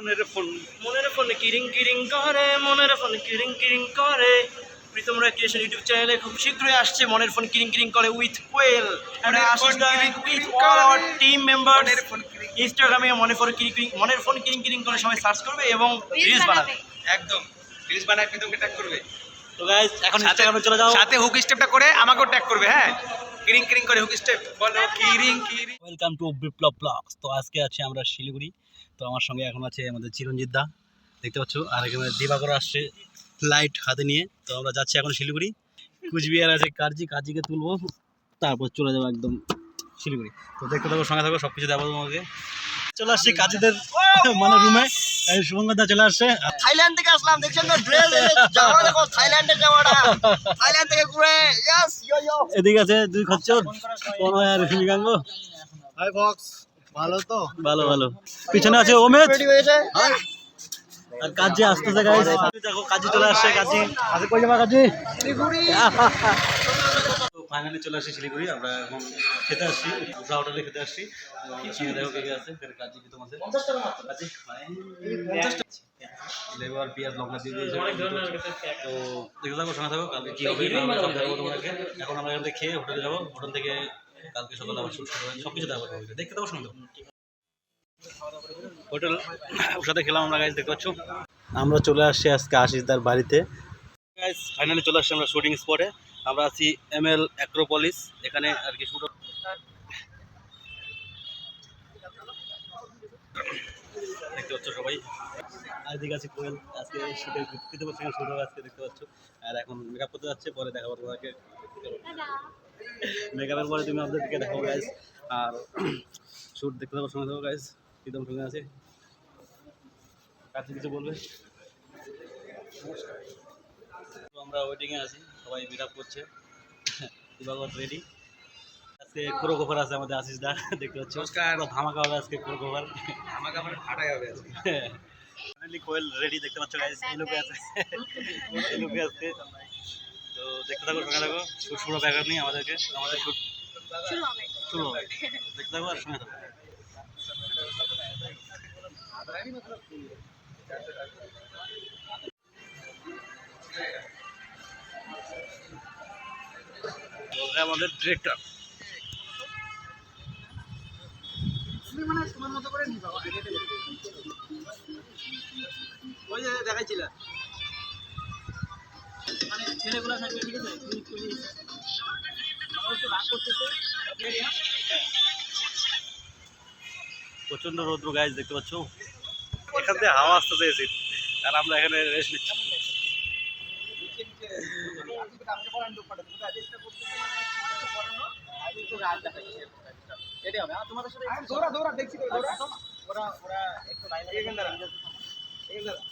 মনের ফোন মনের ফোন কিরিং কিরিং করে মনের ফোন কিরিং কিরিং করে। প্রীতম রায় ক্রিয়েশন ইউটিউব চ্যানেলে? খুব শীঘ্রই আসছে মনের ফোন কিরিং কিরিং করে উইথ কোয়েল। টিম মেম্বার ইনস্টাগ্রামে মনের ফোন কিরিং কিরিং মনের ফোন কিরিং কিরিং করে সবাই সার্চ করবে এবং রিলস বানাবে। একদম। রিলস বানায় প্রীতমকে ট্যাগ করবে। তো গাইস এখন ইনস্টাগ্রামে চলে যাও। সাথে হুক স্টেপটা করে আমাকেও ট্যাগ করবে হ্যাঁ? কিরিং কিরিং করে হুক স্টেপ বলো কিরিং কিরিং। ওয়েলকাম টু বিপ্লব ব্লগস তো আজকে আছি আমরা শিলিগুড়ি। তো আমার সঙ্গে এখন আছে আমাদের চিরঞ্জিত দা দেখতে পাচ্ছ? আর এখানে দিবাকর আসছে লাইট হাতে নিয়ে। তো আমরা যাচ্ছি এখন শিলিগুড়ি। কুচবিহার আছে কার্জি কার্জিকে তুলবো তারপর চলে যাব একদম শিলিগুড়ি। তো দেখতে থাকো সঙ্গে থাকো সব কিছু দেখাবো তোমাকে। চলে আসছি কাজীদের মানে রুমে চলে আসছে। থাইল্যান্ড থেকে আসলাম দেখছেন তো ড্রেস জামা দেখো থাইল্যান্ডের জামাটা। থাইল্যান্ড থেকে ঘুরে ইয়েস ইয়ো ইয়ো এদিকে আছে দুই খচ্চর কোন আর রজনীকান্ত হাই বক্স ভালো তো? ভালো ভালো। পিছনে আছে ওমেদ আর কাজে আসতেছে গাইস দেখো কাজে চলে আসছে কাজে। আজকে কই যাবা কাজে? শিলিগুড়ি। ফাইনালি চলে আসছি শিলিগুড়ি আমরা এখন খেতে আসছি। উষা হোটেলে খেতে আসছি। সঙ্গে দেখো কে কে আছে ফের কাজে কি তোমার কাজে লেবার পেঁয়াজ লঙ্কা দিয়ে দিয়েছে। তো থাকো সঙ্গে থাকো কালকে কি হবে এখন আমরা এখান থেকে খেয়ে হোটেলে যাব। হোটেল থেকে কালকে সকালে আবার শুট সব কিছু দেখতে সঙ্গে হোটেল ওর খেলাম আমরা গাইজ দেখতে পাচ্ছ? আমরা চলে আসছি আজকে আশিসদার বাড়িতে। গাইজ ফাইনালি চলে আসছি আমরা শুটিং স্পটে আমরা আছি এম এল অ্যাক্রোপলিস এখানে আর কি শুট দেখতে পাচ্ছ সবাই? এদিকে আছে কোয়েল, আজকে শুটে ফিফটিতে পার্সেন্ট শুট আজকে দেখতে পাচ্ছ। আর এখন মেকআপ করতে যাচ্ছে, পরে দেখাবো তোমাকে। মেকআপের পরে তুমি আমাদের দিকে দেখাবো গাইজ আর শুট দেখতে থাকো সঙ্গে থাকো গাইজ প্রীতম সঙ্গে আছে। কাছে কিছু বলবে? তো আমরা ওয়েটিংয়ে আছি। সবাই মিট আপ করছে। দিবাগত রেডি আজকে কোরো কভার আছে আমাদের আশিস দা দেখতে পাচ্ছ। নমস্কার। ধামাকা হবে আজকে কোরো কভার আমাকে আবার ফাটাই হবে আজকে। ফাইনালি কোয়েল রেডি দেখতে পাচ্ছ গাইস এই লোকে আছে। এই লোকে আছে। তো দেখতে থাকো সঙ্গে থাকো। শুট শুরু ব্যাকআপ নিয়ে আমাদেরকে আমাদের শুট শুরু হবে। দেখতে থাকো আর সঙ্গে থাকো। আমাদের ডিরেক্টর ওই যে দেখাইছিল মানে ছেলেগুলো থাকবে ঠিক আছে প্রচণ্ড রৌদ্র গাছ দেখতে পাচ্ছ? এখান থেকে হাওয়া আসতে এসি আর আমরা এখানে রেস্ট নিচ্ছি। ঠিক আছে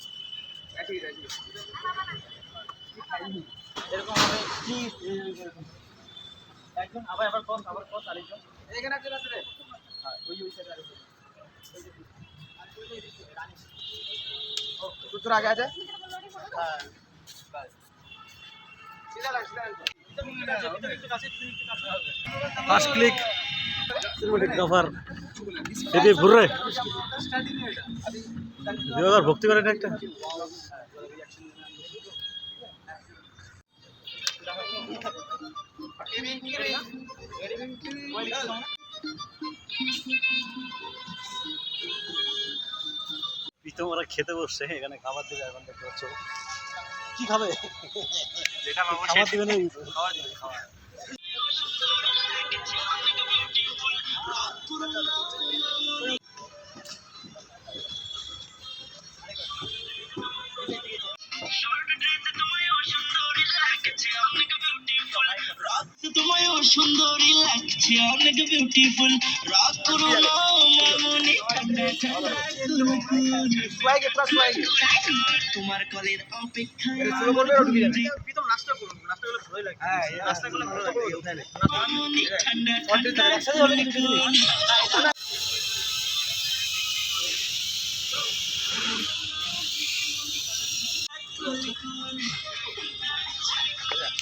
ঠিক আছে এরকম হবে একজন আবার আবার কস আবার কস আরেকজন। এখানে চলে আসে রে। ওই ওই সাইডে আছে ও তোর আগে আছে? হ্যাঁ বাস। সিধা লাগ সিধা ফার্স্ট ক্লিক সিনেমাটোগ্রাফার এটি ঘুরে ভক্তি করে এটা একটা? প্রীতম ওরা খেতে বসছে। এখানে খাবার দেবে এখন দেখতে পাচ্ছ। কি খাবে? যেটা খাবার দিবে না খাওয়া দিবে খাওয়া লাগছে অনেক বিউটিফুল রাগ করো না মামনি তোমার কলের লাগে। হ্যাঁ ঠান্ডা জিনিস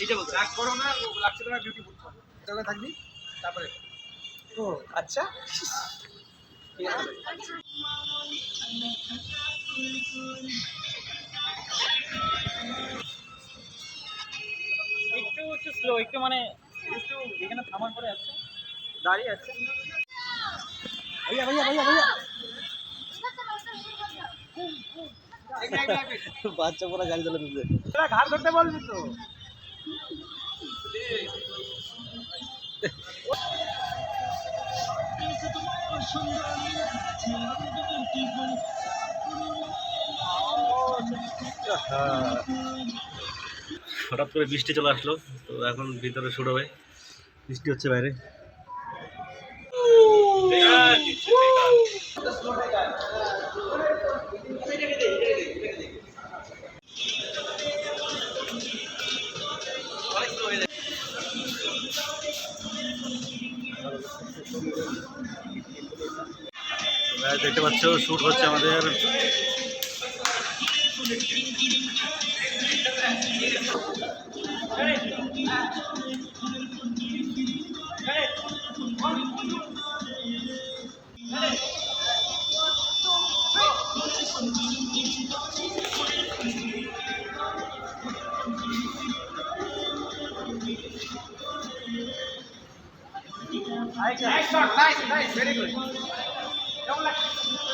এইটা বলতে রাগ করো না লাগছে তোমার বিউটিফুল থাকবি? তারপরে ও আচ্ছা। একটু একটু স্লো একটু মানে একটু এখানে থামার পরে আছে। দাঁড়িয়ে আছে। ভাইয়া ভাইয়া ভাইয়া ভাইয়া। বাচ্চা পুরা গাড়ি চালাতে ঘাড় ধরতে বলবি তো? হঠাৎ করে বৃষ্টি চলে আসলো তো এখন ভিতরে শুরু হবে। বৃষ্টি হচ্ছে বাইরে। Guys, দেখতে পাচ্ছ শ্যুট হচ্ছে আমাদের nice shot nice nice very good কেমন লাগছে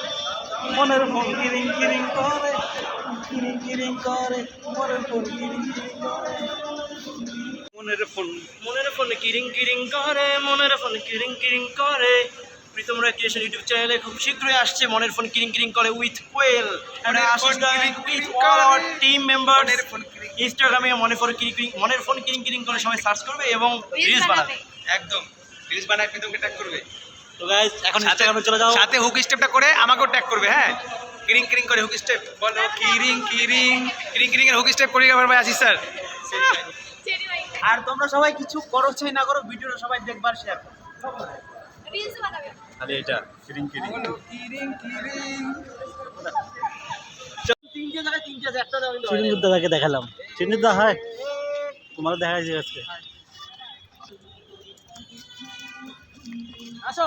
মনের ফোন কিরিং কিরিং করে কিরিং কিরিং করে মনের ফোন কিরিং কিরিং করে মনের ফোন মনের ফোন কিরিং কিরিং করে মনের ফোন কিরিং কিরিং করে প্রীতম রায় ক্রিয়েশন ইউটিউব চ্যানেলে খুব শীঘ্রই আসছে মনের ফোন কিরিং কিরিং করে with Koel with all our team phone ইনস্টাগ্রামে মনের ফোন কিরিং কিরিং মনের ফোন কিরিং কিরিং করে সবাই সার্চ করবে এবং রিলস বানাবে একদম রিলস বানায় প্রীতমকে ট্যাগ করবে তো গাইস এখন ইনস্টাগ্রামে চলে যাও। সাথে হুক স্টেপটা করে আমাকেও ট্যাগ করবে হ্যাঁ? কিরিং কিরিং করে হুক স্টেপ বলো কিরিং কিরিং কিরিং কিরিং এর হুক স্টেপ করে আবার ভাই আসিস স্যার। আর তোমরা সবাই কিছু করো চাই না করো ভিডিওটা সবাই দেখবার শেয়ার রিলস বানাবে। খালি এটা কিরিং কিরিং। কিরিং কিরিং। তিনটে জায়গায় তিনটে আছে একটা দাও চিরঞ্জিত দাদাকে দেখালাম। চিরঞ্জিত দা হাই। তোমার দেখাইছি আজকে। আসো।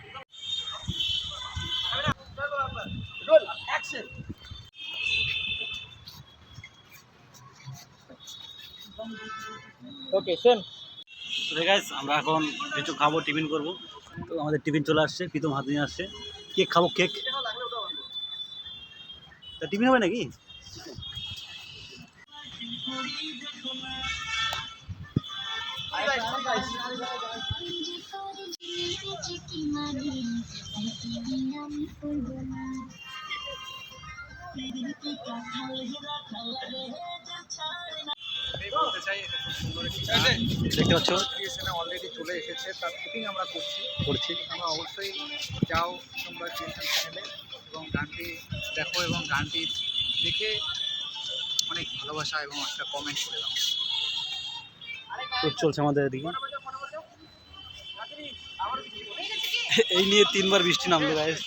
ওকে সেম গাইস আমরা এখন কিছু খাব টিফিন করব। তো আমাদের টিফিন চলে আসছে প্রীতম হাতে নিয়ে আসছে। কেক খাব কেক। তা টিফিন হবে নাকি? দেখতে পাচ্ছ? ক্রিয়েশনে অলরেডি চলে এসেছে তার শুটিং আমরা করছি করছি তোমরা অবশ্যই যাও তোমরা ক্রিয়েশন চ্যানেলে এবং গানটি দেখো এবং গানটি দেখে অনেক ভালোবাসা এবং একটা কমেন্ট করে দাও। চলছে আমাদের এদিকে। এই নিয়ে তিনবার বৃষ্টি নামলো গাইস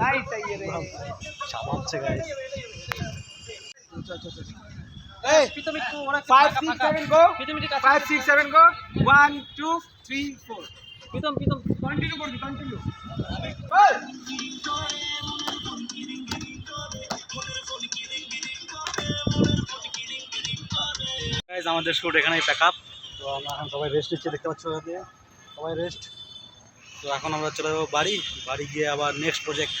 নাই চাইয়ে রে চাপাচ্ছে গাইস এই প্রীতম একটু ওরা 5 6 7 গো প্রীতম একটু 5 6 7 গো 1 2 3 4 প্রীতম প্রীতম কন্টিনিউ করবি কন্টিনিউ গাইজ আমাদের শ্যুট এখানেই প্যাক আপ তো আমরা এখন সবাই রেস্ট নিচ্ছে দেখতে পাচ্ছ দিয়ে? সবাই রেস্ট তো এখন আমরা চলে যাব বাড়ি। বাড়ি গিয়ে আবার নেক্সট প্রজেক্ট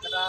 এটা